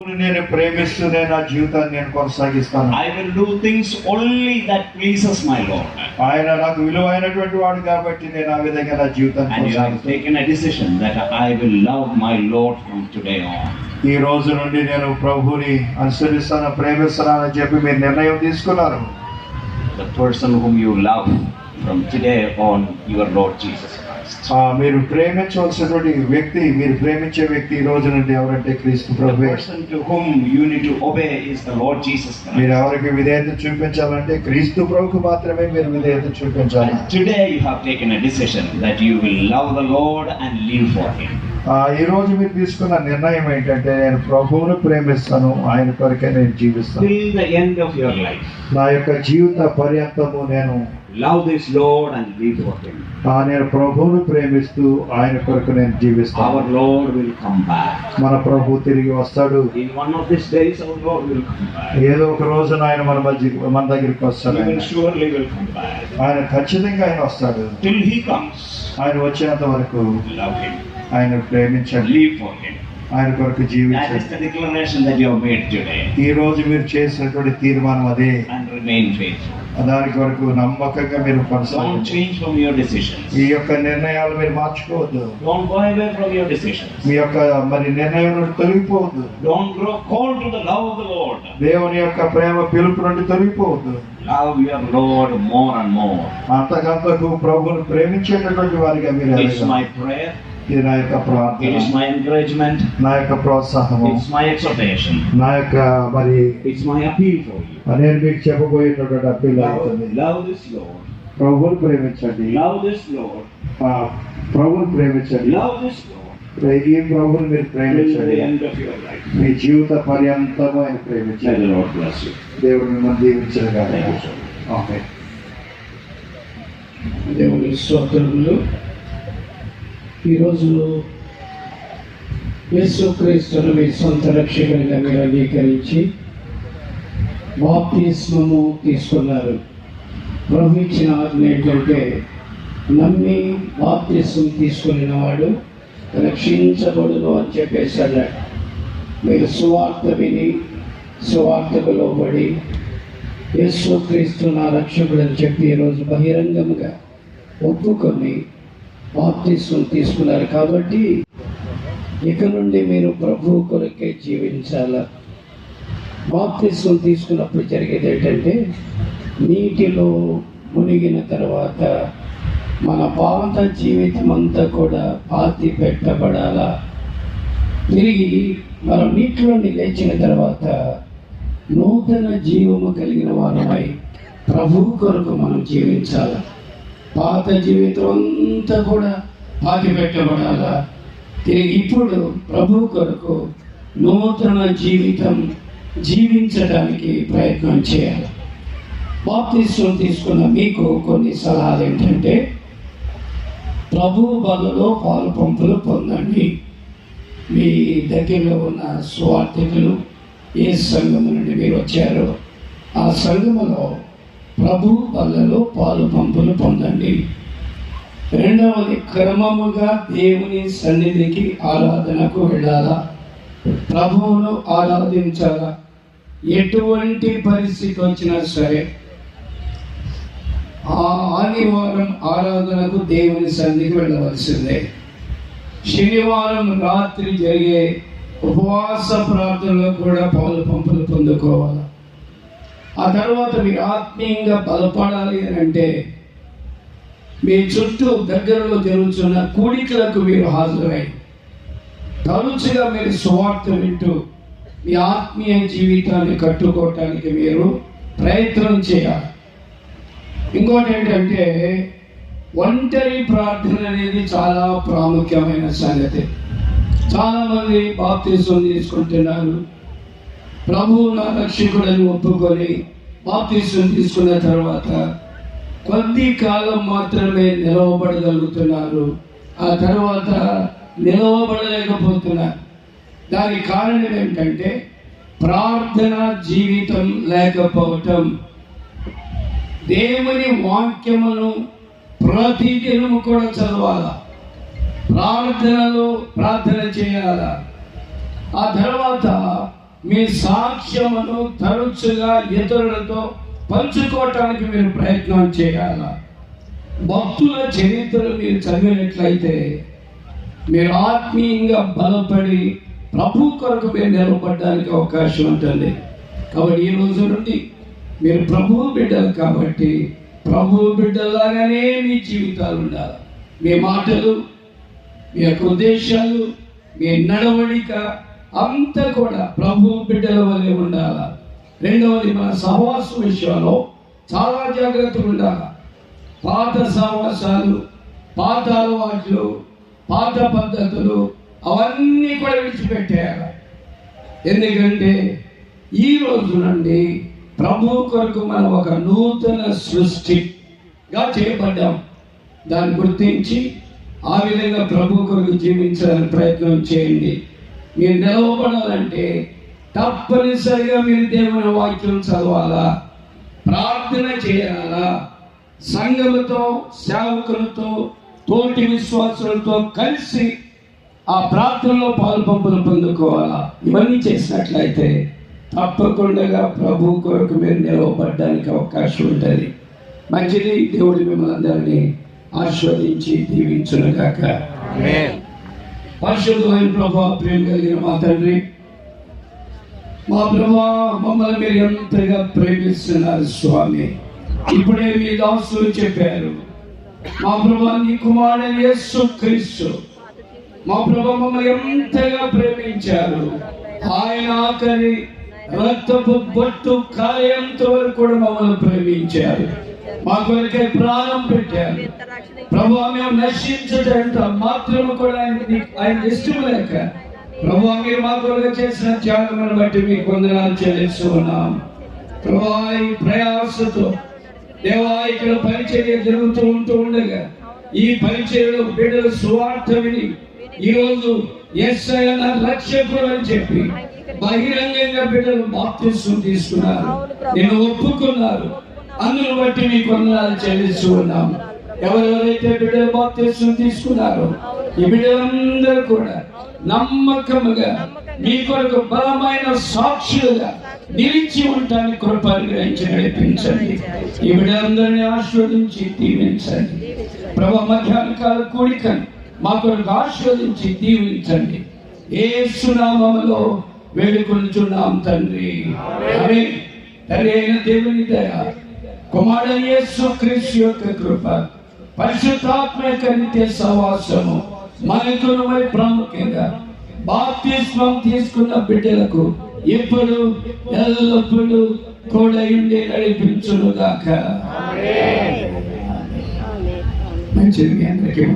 నేను ప్రేమిస్తూనే నా జీవితాన్ని నేను కొనసాగిస్తాను I will do things only that pleases my Lord. ఆయన నాకు విలువైనటువంటి వాడు కాబట్టి నేను ఆ విధంగా నా జీవితాన్ని కొనసాగిస్తాను taken a decision that I will love my Lord from today on. ఈ రోజు నుండి నేను ప్రభుని అనుసరిస్తాను ప్రేమిస్తానని చెప్పి మీరు నిర్ణయం తీసుకున్నారు The person whom you love from today on, your Lord Jesus Christ. ఆ, మీరు ప్రేమించవలసినటువంటి వ్యక్తి మీరు ప్రేమించే వ్యక్తి ఈ రోజు నుండి ఎవరంటే క్రీస్తు The Prabhu person to whom you need to obey is the Lord Jesus మీరు. ఎవరికి విధేయత చూపించాలంటే క్రీస్తు ప్రభుకు మాత్రమే మీరు విధేయత చూపించాలి you have taken a decision that you will love the Lord and live for Him. ఆ, ఈ రోజు మీరు తీసుకున్న నిర్ణయం ఏంటంటే నేను ప్రభువును ప్రేమిస్తాను ఆయన కొరకే నేను జీవిస్తాను Till the end of your life, నా యొక్క జీవిత పర్యంతము నేను love this Lord and live for Him. ఆ, నేను ప్రభువును ప్రేమిస్తూ ఆయన కొరకు నేను జీవిస్తాను Our Lord will come back. మన ప్రభు తిరిగి వస్తాడు In one of these days, our Lord will come back. ఏదో ఒక రోజున ఆయన మన మధ్య మన దగ్గరికి వస్తాడు He ఆయన. will surely will come back. ఆయన ఖచ్చితంగా ఆయన వస్తాడు Till He comes, ఆయన వచ్చేంత వరకు love Him, ఆయన ప్రేమించండి live for Him. ఆయన కొరకు జీవించండి. ఈ రోజు మీరు చేసినటువంటి తీర్మానం అదే. దాని కొరకు నమ్మకంగా మీరు ఈ యొక్క నిర్ణయాలు మీరు మార్చుకోవద్దు. మీ యొక్క మరి నిర్ణయం తొలగిపోవద్దు. దేవుని యొక్క ప్రేమ పిలుపు నుండి తొలగిపోవద్దు. అంతకంతకు ప్రభుని ప్రేమించేటటువంటి వారిగా మీరు ఇది నా యొక్క It is ప్రార్థన my encouragement. నా యొక్క ప్రోత్సాహము It's my exhortation. నా యొక్క మరి It's my appeal for you. నేను మీకు చెప్పబోయేటటువంటి Love, అవుతుంది love this Lord. ప్రభువును ప్రేమించండి this Lord. ఆ, ప్రభువును ప్రేమించండి this Lord. ఈ ప్రభువుని మీరు ప్రేమించండి the end of your life. మీ జీవిత పర్యంతము ఆయన ప్రేమించండి. దేవుడు మిమ్మల్ని దీవించను Thank you, కాదు sir. ఓకే దేవుని స్తోత్రములు ఈరోజు యేసుక్రీస్తును మీ సొంత రక్షకునిగా మీరు అంగీకరించి బాప్తిస్మము తీసుకున్నారు. ప్రభు ఇచ్చిన ఆజ్ఞ ఏంటంటే నమ్మి బాప్తిస్మం తీసుకున్న వాడు రక్షించబడును అని చెప్పేసి అన్నాడు. మీరు సువార్త విని సువార్తకు లోబడి యేసుక్రీస్తు నా రక్షకుడు అని చెప్పి ఈరోజు బహిరంగంగా ఒప్పుకొని బాప్తిస్వం తీసుకున్నారు కాబట్టి ఇక నుండి మీరు ప్రభు కొరకే జీవించాల? బాప్తిస్వం తీసుకున్నప్పుడు జరిగేది ఏంటంటే నీటిలో మునిగిన తర్వాత మన పాత జీవితం అంతా కూడా పాతి పెట్టబడాలా? తిరిగి మనం నీటిలోని లేచిన తర్వాత నూతన జీవము కలిగిన వారమై ప్రభు కొరకు మనం జీవించాలి? పాత జీవితం అంతా కూడా పాతి పెట్టబడాలా తిరిగి ఇప్పుడు ప్రభు కొరకు నూతన జీవితం జీవించడానికి ప్రయత్నం చేయాలి? బాప్తిష్టం తీసుకున్న మీకు కొన్ని సలహాలు ఏంటంటే ప్రభు బలలో పాలు పంపులు పొందండి. మీ దగ్గరలో ఉన్న స్వార్థికులు ఏ సంఘము నుండి మీరు వచ్చారో? ఆ సంఘములో ప్రభు బలలో పాలు పంపులు పొందండి. రెండవది క్రమముగా దేవుని సన్నిధికి ఆరాధనకు వెళ్ళాలా? ప్రభువును ఆరాధించాలా? ఎటువంటి పరిస్థితి వచ్చినా సరే ఆ ఆదివారం ఆరాధనకు దేవుని సన్నిధికి వెళ్ళవలసిందే. శనివారం రాత్రి జరిగే ఉపవాస ప్రార్థనలో కూడా పాలు పంపులు పొందుకోవాలి? ఆ తర్వాత మీరు ఆత్మీయంగా బలపడాలి అని అంటే మీ చుట్టూ దగ్గరలో జరుగుతున్న కూడికలకు మీరు హాజరై తరచుగా మీరు సువార్త వింటూ మీ ఆత్మీయ జీవితాన్ని కట్టుకోవటానికి మీరు ప్రయత్నం చేయాలి. ఇంకోటి ఏంటంటే ఒంటరి ప్రార్థన అనేది చాలా ప్రాముఖ్యమైన సంగతి. చాలామంది బాప్తీసం తీసుకుంటున్నారు. ప్రభువు నా రక్షకుడని ఒప్పుకొని బాప్తీసుని తీసుకున్న తర్వాత కొద్ది కాలం మాత్రమే నిలవబడగలుగుతున్నారు. ఆ తర్వాత నిలవబడలేకపోతున్నారు. దానికి కారణం ఏంటంటే ప్రార్థన జీవితం లేకపోవటం. దేవుని వాక్యమును ప్రతిదినము కూడా చదవాలా? ప్రార్థనలో ప్రార్థన చేయాలా? ఆ తర్వాత మీ సాక్ష్యమును తరచుగా ఇతరులతో పంచుకోవటానికి మీరు ప్రయత్నం చేయాల. భక్తుల చరిత్రలు మీరు చదివినట్లయితే మీరు ఆత్మీయంగా బలపడి ప్రభు కొరకు మీరు నిలబడడానికి అవకాశం ఉంటుంది. కాబట్టి ఈ రోజు నుండి మీరు ప్రభువు బిడ్డలు కాబట్టి ప్రభువు బిడ్డలాగానే మీ జీవితాలు ఉండాలి. మీ మాటలు మీ యొక్క ఉద్దేశాలు మీ నడవడిక అంతా కూడా ప్రభు బిడ్డల వల్లే ఉండాల? రెండవది మన సహవాసం విషయంలో చాలా జాగ్రత్తగా ఉండాలి? పాత సహవాసాలు పాత అలవాట్లు పాత పద్ధతులు అవన్నీ కూడా విడిచిపెట్టేయాలి? ఎందుకంటే ఈ రోజు నుండి ప్రభు కొరకు మనం ఒక నూతన సృష్టిగా చేయబడ్డాం. దాన్ని గుర్తించి ఆ విధంగా ప్రభు కొరకు జీవించడానికి ప్రయత్నం చేయండి. మీరు నిలవబడాలంటే తప్పనిసరిగా మీరు దేవుని వాక్యం చదవాలా? ప్రార్థన చేయాలా? సంఘముతో సేవకులతో తోటి విశ్వాసులతో కలిసి ఆ ప్రార్థనలో పాలు పంపులు పొందుకోవాలా? ఇవన్నీ చేసినట్లయితే తప్పకుండా ప్రభు కొరకు మీరు నిలవబడడానికి అవకాశం ఉంటుంది. మంచిది దేవుడు మిమ్మల్ని అందరినీ ఆస్వాదించి దీవించునుగాక. పరిశుద్ధమైన ప్రభా ప్రేమ కలిగిన మా తండ్రి మా ప్రభా మమ్మల్ని మీరు ఎంతగా ప్రేమిస్తున్నారు స్వామి. ఇప్పుడే మీ దాసులు చెప్పారు మా ప్రభా నీ కుమారుడు యేసు క్రీస్తు. మా ప్రభా మమ్మల్ని ఎంతగా ప్రేమించారు. ఆయన ఆఖరి రక్తపు బొట్టు కార్యంత వరకు కూడా మమ్మల్ని ప్రేమించారు. మా కొరికే ప్రాణం పెట్టారు. ప్రభు మేము నశించటంత మాత్రము కూడా ఆయన ఆయన ఇష్టం లేక ప్రభు మీరు మా కొరకు చేసిన త్యాగమును బట్టి మీకు వందనాలు చెల్లిస్తూ ఉన్నాం ప్రభు ఈ ప్రయాసతో దేవా ఇక్కడ పరిచర్య జరుగుతూ ఉంటూ ఉండగా ఈ పరిచర్యలో బిడ్డలు సువార్త విని ఈ రోజు ఎస్ అయిన రక్షకుడు అని చెప్పి బహిరంగంగా బిడ్డలు బాప్తిస్వం తీసుకున్నారు. నేను ఒప్పుకున్నారు. అందును బట్టి మీకు వందనాలు చెల్లిస్తూ ఉన్నాం ఎవరెవరైతే బిడ్డలు బాప్తీసం తీసుకున్నారో ఈ బిడ్డలందరూ కూడా నమ్మకముగా మీ కొరకు బలమైన సాక్షులుగా నిలిచి ఉండటానికి కృప అనుగ్రహించి నడిపించండి. ఈ బిడ్డలందరినీ ఆస్వాదించి దీవించండి. ప్రభు మధ్యాహ్న కాల కూడికను మా కొరకు ఆస్వాదించి దీవించండి. ఏ సునామంలో వేడుకొనుచున్నాం తండ్రి. అరే తండ్రి అయిన దేవుని దయ కుమారుడు యేసు క్రీస్తు యొక్క కృప పరిశుద్ధాత్మ యొక్క నిత్య సహవాసము. మనకు మరి ప్రాముఖ్యంగా బాప్తిస్మం తీసుకున్న బిడ్డలకు ఇప్పుడు ఎల్లప్పుడూ కూడా ఉండి నడిపించునుగాక. మంచిది అందరికీ.